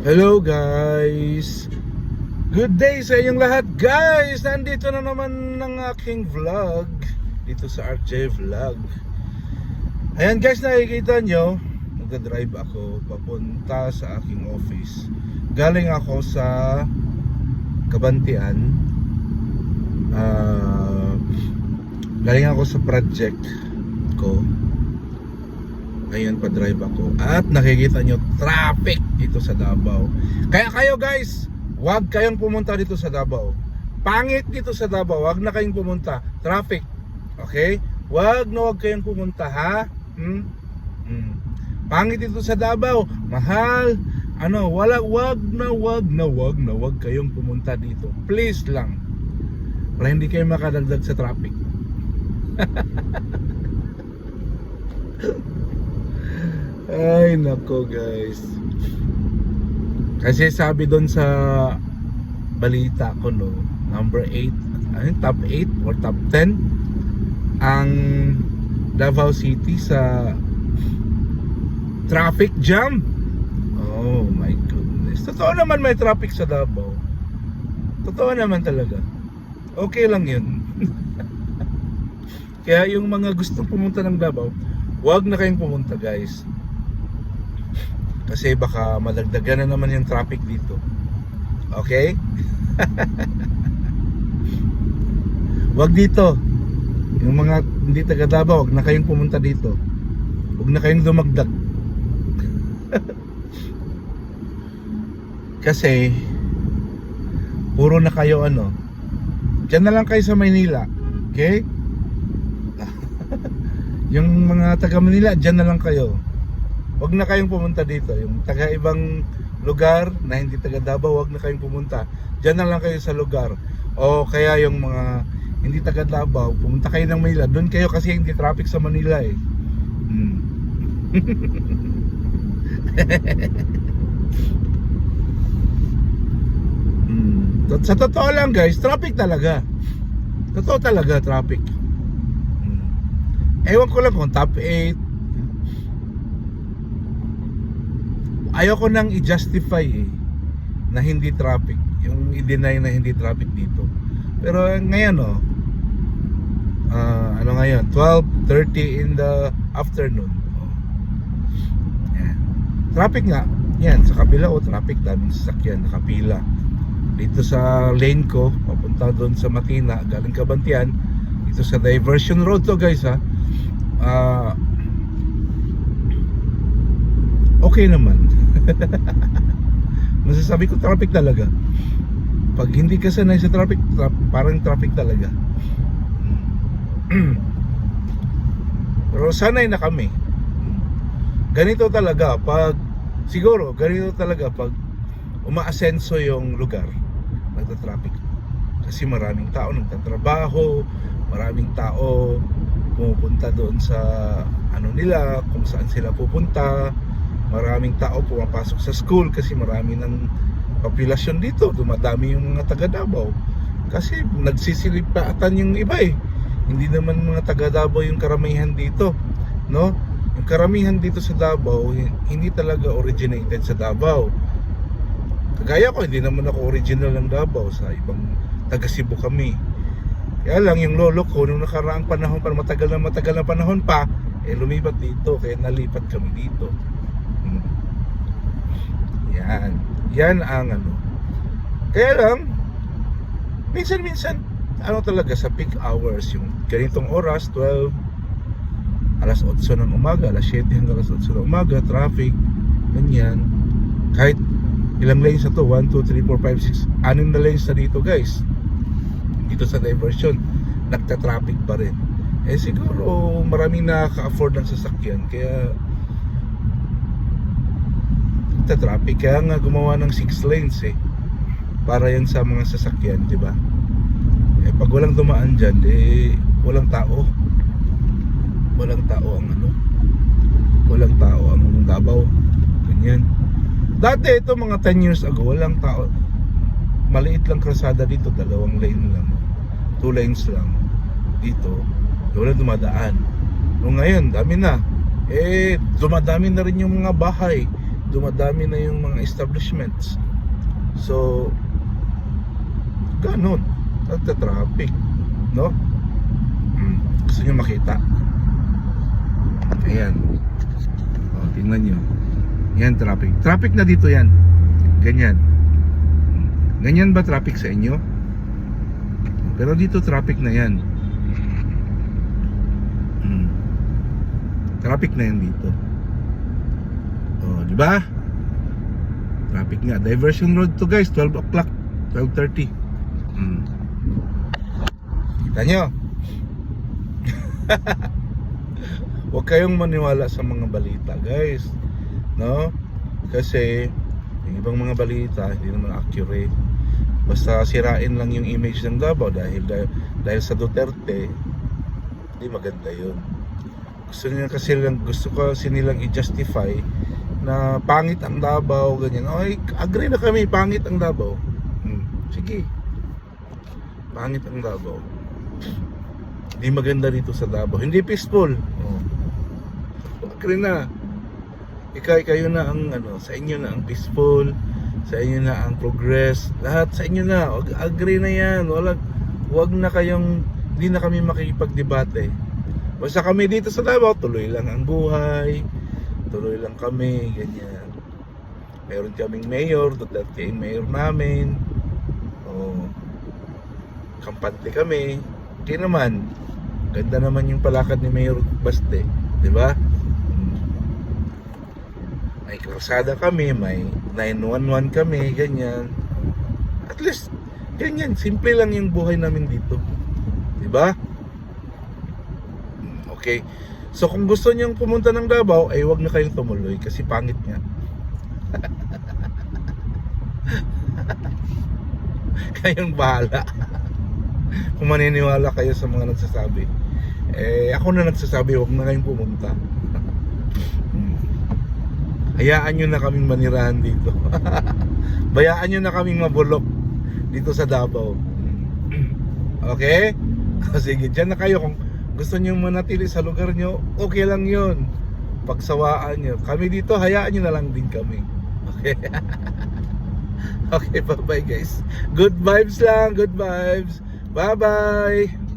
Hello guys! Good day sa inyong lahat guys! Nandito na naman ng aking vlog dito sa RJ Vlog. Ayan guys, nakikita nyo, nagda-drive ako papunta sa aking office. Galing ako sa Kabantian. Ah, galing ako sa project ko. Ngayon pa drive ako at nakikita nyo traffic dito sa Davao. Kaya kayo guys, huwag kayong pumunta dito sa Davao. Pangit dito sa Davao, huwag na kayong pumunta. Traffic. Okay? Huwag na huwag kayong pumunta ha. Hmm? Hmm. Pangit dito sa Davao, mahal. Ano, wala wag na wag na wag na wag kayong pumunta dito. Please lang. Para hindi kayo makadagdag sa traffic. Ay, nako guys. Kasi sabi doon sa balita ko no, number 8, ano, top 8 or top 10 ang Davao City sa traffic jam. Oh my goodness. Totoo naman may traffic sa Davao. Totoo naman talaga. Okay lang yun. Kaya yung mga gustong pumunta ng Davao, huwag na kayong pumunta guys. Kasi baka madagdagan na naman yung traffic dito. Okay? Huwag dito. Yung mga hindi taga Davao, huwag na kayong pumunta dito. Huwag na kayong dumagdag. Kasi puro na kayo ano. Diyan na lang kayo sa Maynila. Okay? yung mga taga Manila, diyan na lang kayo. Huwag na kayong pumunta dito. Yung taga ibang lugar na hindi taga Davao, huwag na kayong pumunta. Diyan na lang kayo sa lugar. O kaya yung mga hindi taga Davao, pumunta kayo ng Manila. Doon kayo kasi hindi traffic sa Manila eh. Hmm. Hmm. Sa totoo lang guys, traffic talaga. Totoo talaga traffic. Hmm. Ewan ko lang kung top 8, ayoko nang i-justify eh, na hindi traffic. Yung i-deny na hindi traffic dito. Pero eh, ngayon oh ah, ano ngayon? 12.30 in the afternoon. Oh. Traffic nga. Yan sa kabila oh traffic daming sasakyan nakapila. Dito sa lane ko papunta doon sa Matina galing Kabantian dito sa diversion road to guys ha. Ah okay naman. Masasabi ko traffic talaga. Pag hindi ka sanay sa traffic, tra- parang traffic talaga. Pero sanay na kami. Ganito talaga pag siguro ganito talaga pag umaasenso yung lugar, nagta-traffic. Kasi maraming tao nagtatrabaho, maraming tao pumupunta doon sa ano nila, kung saan sila pupunta maraming tao pumapasok sa school kasi marami ng populasyon dito. Dumadami yung mga taga Davao. Kasi nagsisilipatan yung iba eh. Hindi naman mga taga Davao yung karamihan dito no? Yung karamihan dito sa Davao hindi talaga originated sa Davao. Kagaya ko hindi naman ako original ng Davao. Sa ibang taga Cebu kami. Kaya lang yung lolo ko nung nakaraang panahon pa matagal na matagal na panahon pa eh lumipat dito. Kaya nalipat kami dito. Yan. Yan ang ano. Kaya lang, minsan-minsan, ano talaga sa peak hours, yung ganitong oras, 12, alas 8 ng umaga, alas 7 hanggang alas 8 ng umaga, traffic, ganyan. Kahit ilang lanes na to, 1, 2, 3, 4, 5, 6, anim na lanes na dito guys. Dito sa diversion, nagta-traffic pa rin. Eh siguro maraming nakaka-afford ng sasakyan, kaya sa traffic. Kaya nga gumawa ng 6 lanes eh. Para yan sa mga sasakyan di ba? Eh pag walang dumaan dyan eh walang tao. Walang tao ang ano. Walang tao ang Davao. Ganyan. Dati ito mga 10 years ago walang tao. Maliit lang krasada dito dalawang lane lang. Two lanes lang dito. Walang dumadaan. Nung ngayon, dami na. Eh, dumadami na rin yung mga bahay dumadami na yung mga establishments. So, ganun. Nagta-traffic. No? Mm. Gusto nyo makita? Ayan. O, tingnan nyo. Yan, traffic. Traffic na dito yan. Ganyan. Ganyan ba traffic sa inyo? Pero dito traffic na yan. Mm. Traffic na yan dito. Di ba? Traffic nga. Diversion road to guys, 12 o'clock, 12:30. Mm. Kita nyo? Huwag kayong maniwala sa mga balita, guys. No? Kasi yung ibang mga balita hindi naman accurate. Basta sirain lang yung image ng Davao dahil dahil, dahil sa Duterte, hindi maganda 'yun. Gusto nila kasi lang gusto ko kasi nilang i-justify na pangit ang Davao ganyan. Ay, agree na kami pangit ang Davao. Hmm. Sige. Pangit ang Davao. Hindi maganda dito sa Davao. Hindi peaceful. Oh. Agree na. Ikaw, kayo na ang ano, sa inyo na ang peaceful, sa inyo na ang progress, lahat sa inyo na. Wag- Agree na yan. Wala, wag na kayong, hindi na kami makikipagdebate. Basta kami dito sa Davao, tuloy lang ang buhay, tuloy lang kami, ganyan. Meron kaming mayor, Duterte yung mayor namin. Oh, kampante kami. Hindi naman. Ganda naman yung palakad ni Mayor Baste. Di ba? Hmm. May krusada kami, may 911 kami, ganyan. At least, ganyan. Simple lang yung buhay namin dito. Di ba? Hmm, Okay. So kung gusto niyong pumunta ng Davao, ay wag na kayong tumuloy kasi pangit nga. kayong bahala. kung maniniwala kayo sa mga nagsasabi. Eh, ako na nagsasabi, wag na kayong pumunta. Hmm. Hayaan nyo na kaming manirahan dito. Bayaan nyo na kaming mabulok dito sa Davao. Okay? O, Sige, dyan na kayo. Kung gusto nyo manatili sa lugar nyo, okay lang yun. Pagsawaan nyo. Kami dito, hayaan nyo na lang din kami. Okay? okay, bye-bye guys. Good vibes lang, good vibes. Bye-bye.